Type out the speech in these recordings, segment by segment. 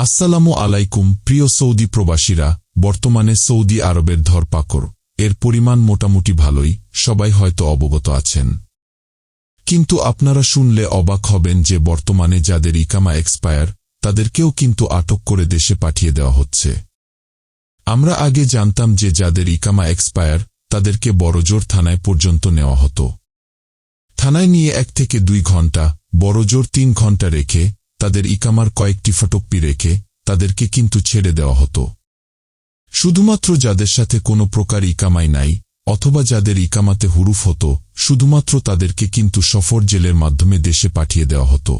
আসসালামু আলাইকুম, প্রিয় সৌদি প্রবাসীরা, বর্তমানে সৌদি আরবের ধরপাকড়। এর পরিমাণ মোটামুটি ভালোই, সবাই হয়তো অবগত আছেন। কিন্তু আপনারা শুনলে অবাক হবেন যে বর্তমানে যাদের ইকামা এক্সপায়ার, তাদেরকেও কিন্তু আটক করে দেশে পাঠিয়ে দেওয়া হচ্ছে। আমরা আগে জানতাম যে যাদের ইকামা এক্সপায়ার, তাদেরকে বড়জোর থানায় পর্যন্ত নেওয়া হতো। থানায় নিয়ে এক থেকে দুই ঘণ্টা, বড়জোর তিন ঘণ্টা রেখে তাদের ইকামার কয়েকটি ফটকপি রেখে তাদেরকে কিন্তু ছেড়ে দেওয়া হতো। শুধুমাত্র যাদের সাথে কোনো প্রকার ইকামাই নাই, অথবা যাদের ইকামাতে হুরুফ হতো, শুধুমাত্র তাদেরকে কিন্তু সফর জেলের মাধ্যমে দেশে পাঠিয়ে দেওয়া হতো।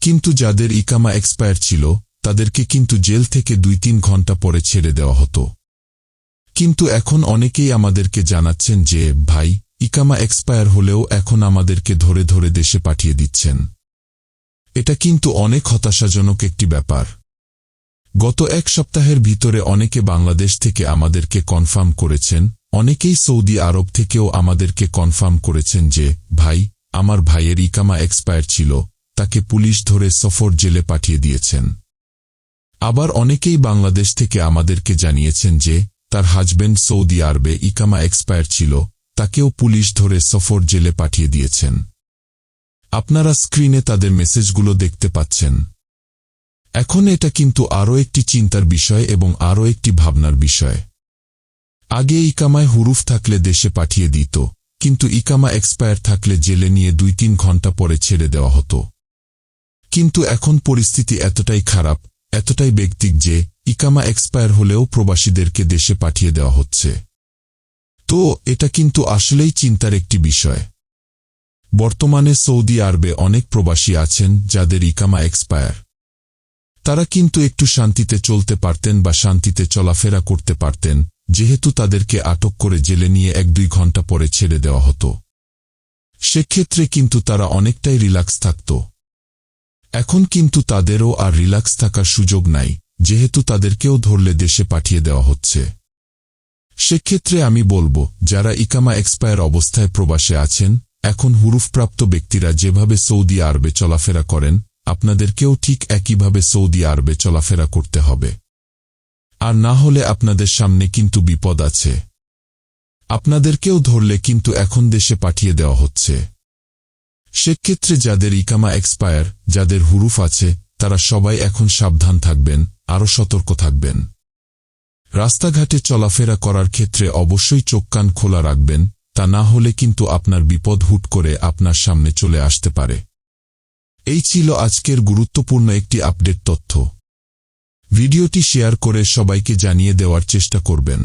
কিন্তু যাদের ইকামা এক্সপায়ার ছিল, তাদেরকে কিন্তু জেল থেকে দুই তিন ঘণ্টা পরে ছেড়ে দেওয়া হতো। কিন্তু এখন অনেকেই আমাদেরকে জানাচ্ছেন যে, ভাই, ইকামা এক্সপায়ার হলেও এখন আমাদেরকে ধরে ধরে দেশে পাঠিয়ে দিচ্ছেন। এটা কিন্তু অনেক হতাশাজনক একটি ব্যাপার। গত এক সপ্তাহের ভিতরে অনেকে বাংলাদেশ থেকে আমাদেরকে কনফার্ম করেছেন, অনেকেই সৌদি আরব থেকেও আমাদেরকে কনফার্ম করেছেন যে, ভাই, আমার ভাইয়ের ইকামা এক্সপায়ার ছিল, তাকে পুলিশ ধরে সফর জেলে পাঠিয়ে দিয়েছেন। আবার অনেকেই বাংলাদেশ থেকে আমাদেরকে জানিয়েছেন যে, তার হাজবেন্ড সৌদি আরবে ইকামা এক্সপায়ার ছিল, তাকেও পুলিশ ধরে সফর জেলে পাঠিয়ে দিয়েছেন। আপনারা স্ক্রিনে তাদের মেসেজগুলো দেখতে পাচ্ছেন। এখন এটা কিন্তু আরও একটি চিন্তার বিষয় এবং আরও একটি ভাবনার বিষয়। আগে ইকামায় হুরুফ থাকলে দেশে পাঠিয়ে দিত, কিন্তু ইকামা এক্সপায়ার থাকলে জেলে নিয়ে দুই তিন ঘণ্টা পরে ছেড়ে দেওয়া হতো। কিন্তু এখন পরিস্থিতি এতটাই খারাপ, এতটাই ব্যক্তিক যে ইকামা এক্সপায়ার হলেও প্রবাসীদেরকে দেশে পাঠিয়ে দেওয়া হচ্ছে। তো, এটা কিন্তু আসলেই চিন্তার একটি বিষয়। বর্তমানে সৌদি আরবে অনেক প্রবাসী আছেন যাদের ইকামা এক্সপায়ার। তারা কিন্তু একটু শান্তিতে চলতে পারতেন বা শান্তিতে চলাফেরা করতে পারতেন, যেহেতু তাদেরকে আটক করে জেলে নিয়ে এক দুই ঘণ্টা পরে ছেড়ে দেওয়া হতো। সেক্ষেত্রে কিন্তু তারা অনেকটাই রিল্যাক্স থাকত। এখন কিন্তু তাদেরও আর রিল্যাক্স থাকার সুযোগ নাই, যেহেতু তাদেরকেও ধরলে দেশে পাঠিয়ে দেওয়া হচ্ছে। সেক্ষেত্রে আমি বলব, যারা ইকামা এক্সপায়ার অবস্থায় প্রবাসে আছেন এখন হুরুফপ্রাপ্ত ব্যক্তিরা যেভাবে সৌদি আরবে চলাফেরা করেন, আপনাদেরকেও ঠিক একইভাবে সৌদি আরবে চলাফেরা করতে হবে। আর না হলে আপনাদের সামনে কিন্তু বিপদ আছে। আপনাদেরকেও ধরলে কিন্তু এখন দেশে পাঠিয়ে দেওয়া হচ্ছে। সেক্ষেত্রে যাদের ইকামা এক্সপায়ার, যাদের হুরুফ আছে, তারা সবাই এখন সাবধান থাকবেন, আরও সতর্ক থাকবেন। রাস্তাঘাটে চলাফেরা করার ক্ষেত্রে অবশ্যই চোখ কান খোলা রাখবেন তা না হলে কিন্তু আপনার বিপদ হুট করে আপনার সামনে চলে আসতে পারে। এই ছিল আজকের গুরুত্বপূর্ণ একটি আপডেট তথ্য। ভিডিওটি শেয়ার করে সবাইকে জানিয়ে দেওয়ার চেষ্টা করবেন।